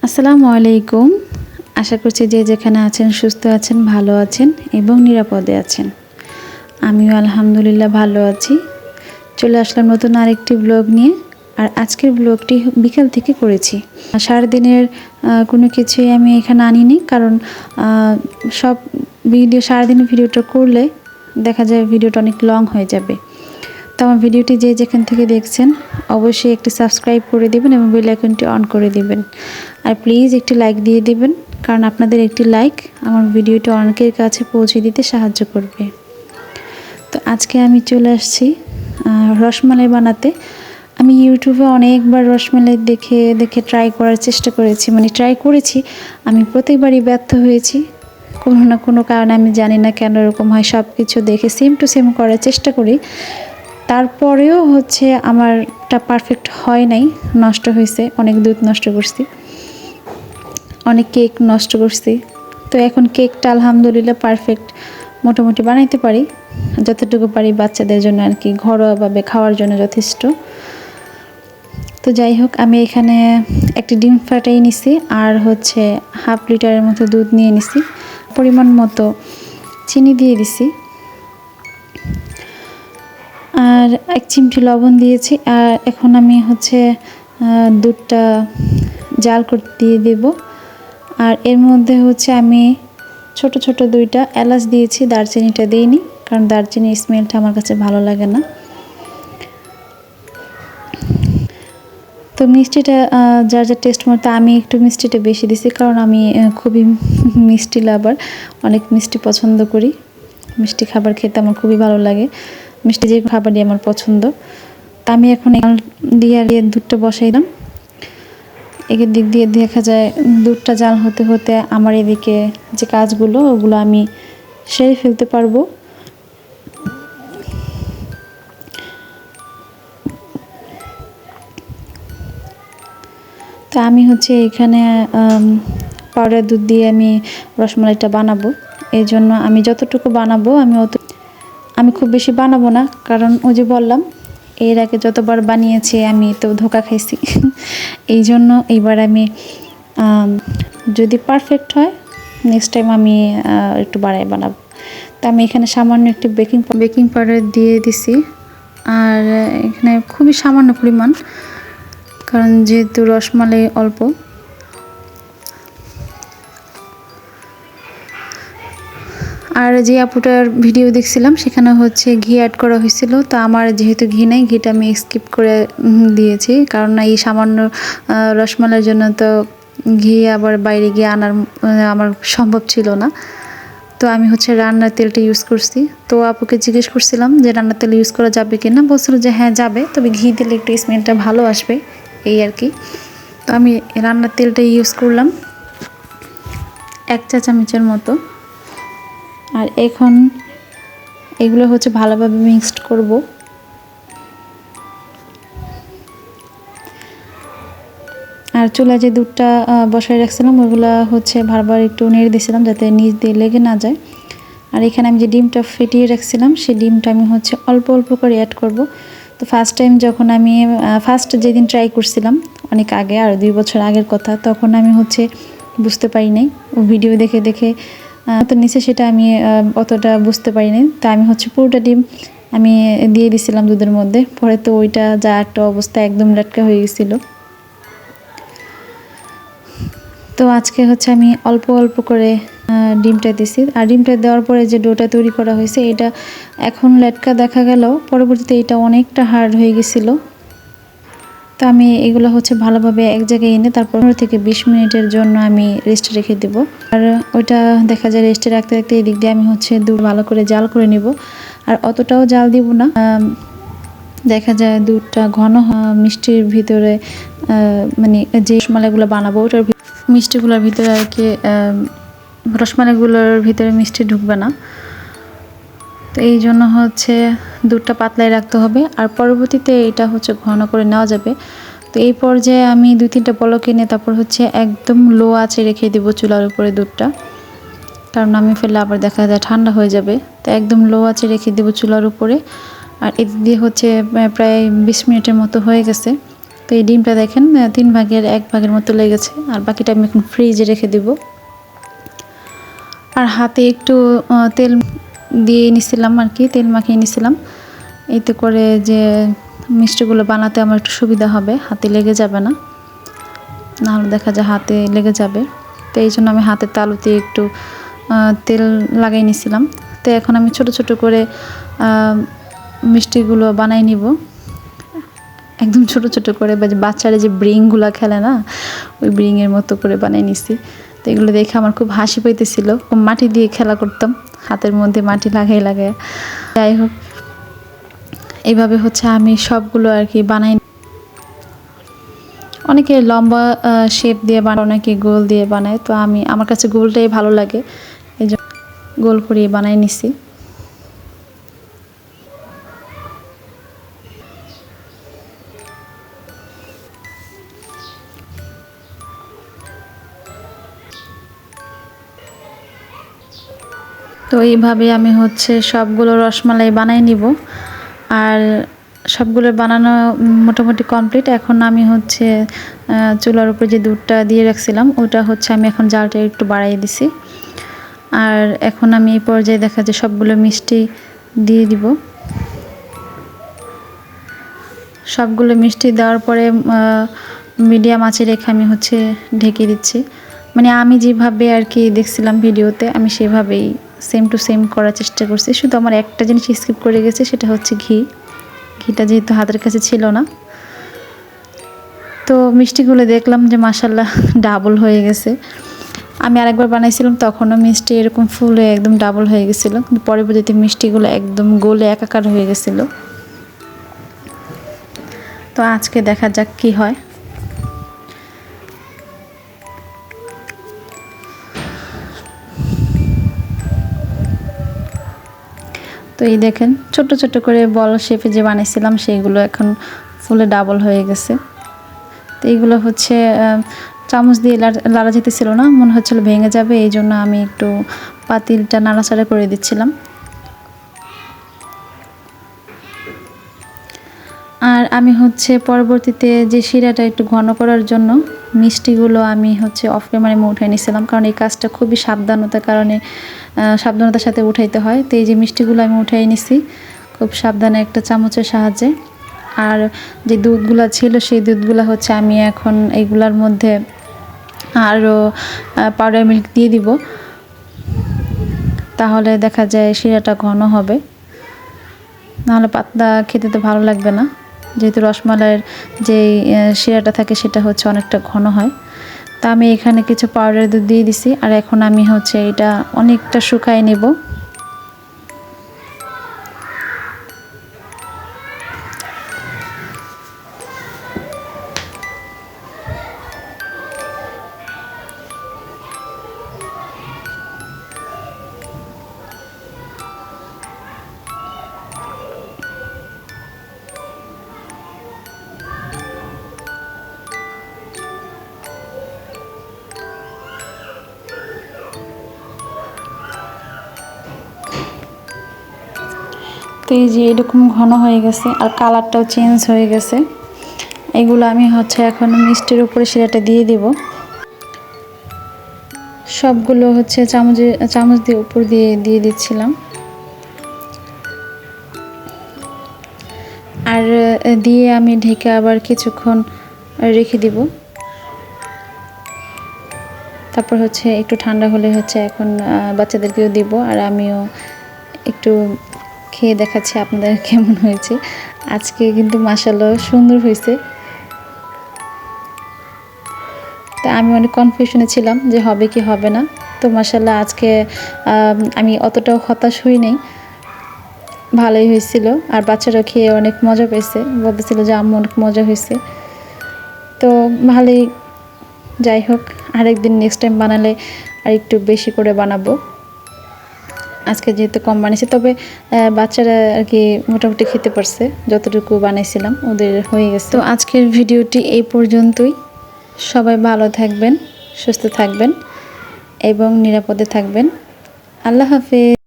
আসসালামু আলাইকুম। আশা করছি যে যেখানে আছেন সুস্থ আছেন, ভালো আছেন এবং নিরাপদে আছেন। আমিও আলহামদুলিল্লাহ ভালো আছি। চলে আসলাম নতুন আরেকটি ব্লগ নিয়ে। আর আজকের ব্লগটি বিকাল থেকে করেছি। সারাদিনের কোনো কিছুই আমি এখানে আনিনি কারণ সব ভিডিও, সারাদিনের ভিডিওটা করলে দেখা যায় ভিডিওটা অনেক লং হয়ে যাবে। তো আমার ভিডিওটি যে যেখান থেকে দেখছেন, অবশ্যই একটি সাবস্ক্রাইব করে দিবেন এবং বেল অন করে দিবেন। আর প্লিজ একটি লাইক দিয়ে দিবেন, কারণ আপনাদের একটি লাইক আমার ভিডিওটি অনেকের কাছে পৌঁছে দিতে সাহায্য করবে। তো আজকে আমি চলে আসছি রসমালাই বানাতে। আমি ইউটিউবে অনেকবার রসমালাই দেখে দেখে ট্রাই করার চেষ্টা করেছি মানে ট্রাই করেছি, আমি প্রত্যেকবারই ব্যর্থ হয়েছি। কোনো না কোনো কারণে আমি জানি না কেন এরকম হয় সব কিছু দেখে সেম টু সেম করার চেষ্টা করি। তারপরেও হচ্ছে আমারটা পারফেক্ট হয় নাই, নষ্ট হয়েছে অনেক দুধ নষ্ট করছি, অনেক কেক নষ্ট করছি। তো এখন কেকটা আলহামদুলিল্লাহ পারফেক্ট মোটামুটি বানাইতে পারি, যতটুকু পারি বাচ্চাদের জন্য আর কি ঘরোয়াভাবে খাওয়ার জন্য যথেষ্ট। তো যাই হোক, আমি এখানে একটি ডিম ফাটাই নিছি আর হচ্ছে হাফ লিটারের মতো দুধ নিয়ে নিছি, পরিমাণ মতো চিনি দিয়ে দিছি। আর এক চিমটি লবণ দিয়েছি আর এখন আমি হচ্ছে দুধটা জাল করতে দিয়ে দেব। আর এর মধ্যে হচ্ছে আমি ছোট ছোট দুইটা এলাচ দিয়েছি, দারচিনিটা দিইনি কারণ দারচিনির স্মেলটা আমার কাছে ভালো লাগে না। তো মিষ্টিটা যার যার টেস্ট মতো, আমি একটু মিষ্টিটা বেশি দিছি কারণ আমি খুবই মিষ্টি লাভার অনেক মিষ্টি পছন্দ করি। মিষ্টি খাবার খেতে আমার খুবই ভালো লাগে। মিষ্টি যে খাবারই আমার পছন্দ, তা আমি এখন দিয়ে দিয়ে দুধটা বসাইলাম একের দিক দিয়ে দেখা যায় দুধটা জাল হতে হতে আমার এদিকে যে কাজগুলো, ওগুলো আমি সেরে ফেলতে পারব। তো আমি হচ্ছে এখানে পাউডার দুধ দিয়ে আমি রসমালাইটা বানাবো। এই জন্য আমি যতটুকু বানাবো, আমি অত আমি খুব বেশি বানাবো না, কারণ ওই যে বললাম, এর আগে যতবার বানিয়েছি আমি তো ধোকা খাইছি। এই জন্য এইবার আমি যদি পারফেক্ট হয় নেক্সট টাইম আমি একটু বাড়াই বানাবো। তো আমি এখানে সামান্য একটি বেকিং বেকিং পাউডার দিয়ে দিছি। আর এখানে খুবই সামান্য পরিমাণ, কারণ যেহেতু রসমালাই অল্প আর যে আপুটার ভিডিও দেখছিলাম সেখানে হচ্ছে ঘি অ্যাড করা হয়েছিল। তো আমার যেহেতু ঘি নেই ঘিটা আমি স্কিপ করে দিয়েছি। কারণ এই সামান্য আহ, রসমালাইয়ের জন্য তো ঘি আবার বাইরে গিয়ে আনার আমার সম্ভব ছিল না। তো আমি হচ্ছে রান্নার তেলটা ইউজ করছি। তো আপুকে জিজ্ঞেস করছিলাম যে রান্নার তেল ইউজ করা যাবে কি না বলছিল যে হ্যাঁ যাবে। তবে ঘি দিলে একটু স্মেলটা ভালো আসবে। এই আর কি। তো আমি রান্নার তেলটা ইউজ করলাম। এক চা চামচের মতো। আর এখন এগুলো হচ্ছে ভালোভাবে মিক্সড করব। আর চুলা যে দুধটা বসায় রাখছিলাম, ওগুলো হচ্ছে বারবার একটু নেড়ে দিয়েছিলাম যাতে নিচ দিয়ে লেগে না যায়। আর এখানে আমি যে ডিমটা ফেটিয়ে রাখছিলাম, সেই ডিমটা আমি হচ্ছে অল্প অল্প করে অ্যাড করব। তো ফার্স্ট টাইম যখন আমি ফার্স্ট যেদিন ট্রাই করছিলাম, অনেক আগে, আর দুই বছর আগের কথা, তখন আমি হচ্ছে বুঝতে পারি নাই। ও ভিডিও দেখে দেখে তো নিচে সেটা আমি অতটা বুঝতে পারিনি। তা আমি হচ্ছে পুরোটা ডিম আমি দিয়ে দিছিলাম দুধের মধ্যে। পরে তো ওইটা যা একটা অবস্থা একদম লাটকা হয়ে গেছিল। তো আজকে হচ্ছে আমি অল্প অল্প করে ডিমটা দিছি। আর ডিমটা দেওয়ার পরে যে ডোটা তৈরি করা হয়েছে, এটা এখন লেটকা দেখা গেল। পরবর্তীতে এটা অনেকটা হার্ড হয়ে গেছিল। তো আমি এগুলো হচ্ছে ভালোভাবে এক জায়গায় এনে তারপর পনেরো থেকে বিশ মিনিটের জন্য আমি রেস্টে রেখে দেব। আর ওইটা দেখা যায় রেস্টে রাখতে রাখতে এদিক দিয়ে আমি হচ্ছে দু ভালো করে জাল করে নিব। আর অতটাও জাল দিব না। দেখা যায় দুধটা ঘন মিষ্টির ভিতরে মানে যে রসমালাইগুলো বানাবো ওটার মিষ্টিগুলোর ভিতরে আর কি রসমালাইগুলোর ভিতরে মিষ্টি ঢুকবে না। তো এই জন্য হচ্ছে দুধটা পাতলাই রাখতে হবে। আর পরবর্তীতে এটা হচ্ছে ঘন করে নেওয়া যাবে। তো এই পর্যায়ে আমি দুই তিনটা পলক এনে তারপর হচ্ছে একদম লো আঁচে রেখে দেবো চুলার উপরে দুধটা। কারণ আমি ফেললে আবার দেখা যায় ঠান্ডা হয়ে যাবে। তো একদম লো আঁচে রেখে দেবো চুলার উপরে। আর এদিক দিয়ে হচ্ছে প্রায় বিশ মিনিটের মতো হয়ে গেছে। তো এই ডিমটা দেখেন তিন ভাগের এক ভাগের মতো লেগেছে আর বাকিটা আমি এখন ফ্রিজে রেখে দিব। আর হাতে একটু তেল দিয়ে নিছিলাম আর কি, তেল মাখিয়ে নিছিলাম। এতে করে যে মিষ্টিগুলো বানাতে আমার একটু সুবিধা হবে, হাতে লেগে যাবে না। নাহলে দেখা যায় হাতে লেগে যাবে। তো এই জন্য আমি হাতের তালুতে একটু তেল লাগাই নিছিলাম। তো এখন আমি ছোট ছোট করে মিষ্টিগুলো বানাই নিব। একদম ছোট ছোট করে বাচ্চারা যে ব্রিংগুলো খেলে না, ওই ব্রিংয়ের মতো করে বানিয়ে নিছি। তো এগুলো দেখে আমার খুব হাসি পাইতেছিল। মাটি দিয়ে খেলা করতাম, হাতের মধ্যে মাটি লাগাই লাগে যাই হোক এইভাবে হচ্ছে আমি সবগুলো আর কি বানাই। অনেকে লম্বা শেপ দিয়ে বানায়, অনেকে গোল দিয়ে বানায়। তো আমি, আমার কাছে গোলটাই ভালো লাগে। এই জন্য গোল করিয়ে বানাই নিছি। এইভাবে আমি হচ্ছে সবগুলো রসমালাই বানাই নিব। আর সবগুলো বানানো মোটামুটি কমপ্লিট। এখন আমি হচ্ছে চুলার উপর যে দুধটা দিয়ে রাখছিলাম, ওটা হচ্ছে আমি এখন জালটা একটু বাড়াই দিছি। আর এখন আমি এই পর্যায়ে দেখা যায় সবগুলো মিষ্টি দিয়ে দিব। সবগুলো মিষ্টি দেওয়ার পরে মিডিয়াম আঁচে রেখে আমি হচ্ছে ঢেকে দিচ্ছি। মানে আমি যেভাবে আর কি দেখছিলাম ভিডিওতে, আমি সেভাবেই সেম টু সেম করার চেষ্টা করছি। শুধু আমার একটা জিনিস স্কিপ করে গেছে, সেটা হচ্ছে ঘি। ঘিটা যেহেতু হাতের কাছে ছিল না। তো মিষ্টিগুলো দেখলাম যে মাসাল্লাহ ডাবল হয়ে গেছে। আমি আরেকবার বানাইছিলাম, তখনও মিষ্টি এরকম ফুল হয়ে একদম ডাবল হয়ে গেছিল। কিন্তু পরবর্তীতে মিষ্টিগুলো একদম গোলে একাকার হয়ে গেছিল। তো আজকে দেখা যাক কি হয়। তো এই দেখেন ছোট ছোট করে বল শেপে যে বানিয়েছিলাম সেইগুলো এখন ফুলে ডাবল হয়ে গেছে। তো এইগুলো হচ্ছে চামচ দিয়ে লাড়- যেতেছিল না, মনে হচ্ছিল ভেঙে যাবে, এই জন্য আমি একটু পাতিলটা নাড়াচাড়া করে দিচ্ছিলাম। আর আমি হচ্ছে পরবর্তীতে যে শিরাটা একটু ঘন করার জন্য মিষ্টিগুলো আমি হচ্ছে অফ ক্যামেরায় উঠে নিয়েছিলাম কারণ এই কাজটা খুবই সাবধানতার কারণে সাবধানতার সাথে উঠাইতে হয়। তো এই যে মিষ্টিগুলো আমি উঠাই নিছি, খুব সাবধানে একটা চামচের সাহায্যে। আর যে দুধগুলো ছিল, সেই দুধগুলো হচ্ছে আমি এখন এইগুলার মধ্যে আরও পাউডার মিল্ক দিয়ে দিব। তাহলে দেখা যায় শিরাটা ঘন হবে। নাহলে পাতলা খেতে তো ভালো লাগবে না। যেহেতু রসমালাইয়ের যে শিরাটা থাকে সেটা হচ্ছে অনেকটা ঘন হয়। তা আমি এখানে কিছু পাউডার দুধ দিয়ে দিছি, আর এখন আমি হচ্ছে এটা অনেকটা শুকায় নেব। তো এই যে এরকম ঘন হয়ে গেছে আর কালারটাও চেঞ্জ হয়ে গেছে। এগুলো আমি হচ্ছে এখন মিষ্টির উপরে শিরাটা দিয়ে দিব। সবগুলো হচ্ছে চামচে, চামচ দিয়ে উপর দিয়ে দিয়ে দিচ্ছিলাম। আর দিয়ে আমি ঢেকে আবার কিছুক্ষণ রেখে দিব। তারপর হচ্ছে একটু ঠান্ডা হলে হচ্ছে এখন বাচ্চাদেরকেও দিব আর আমিও একটু খেয়ে দেখাচ্ছি আপনাদের কেমন হয়েছে। আজকে কিন্তু মাসাল্লাহ সুন্দর হয়েছে। তা আমি অনেক কনফিউশনে ছিলাম যে হবে কি হবে না। তো মাসাল্লাহ আজকে আমি অতটাও হতাশ হই নাই। ভালোই হয়েছিল। আর বাচ্চারা খেয়ে অনেক মজা পেয়েছে। বলতেছিল যে আম্মু অনেক মজা হয়েছে। তো ভালোই, যাই হোক, আরেকদিন নেক্সট টাইম বানালে আর একটু বেশি করে বানাবো। আজকে যেহেতু কম বানিয়েছি, তবে বাচ্চারা আর কি মোটামুটি খেতে পারছে, যতটুকু বানিয়েছিলাম, ওদের হয়ে গেছে। তো আজকের ভিডিওটি এই পর্যন্তই। সবাই ভালো থাকবেন, সুস্থ থাকবেন এবং নিরাপদে থাকবেন। আল্লাহ হাফেজ।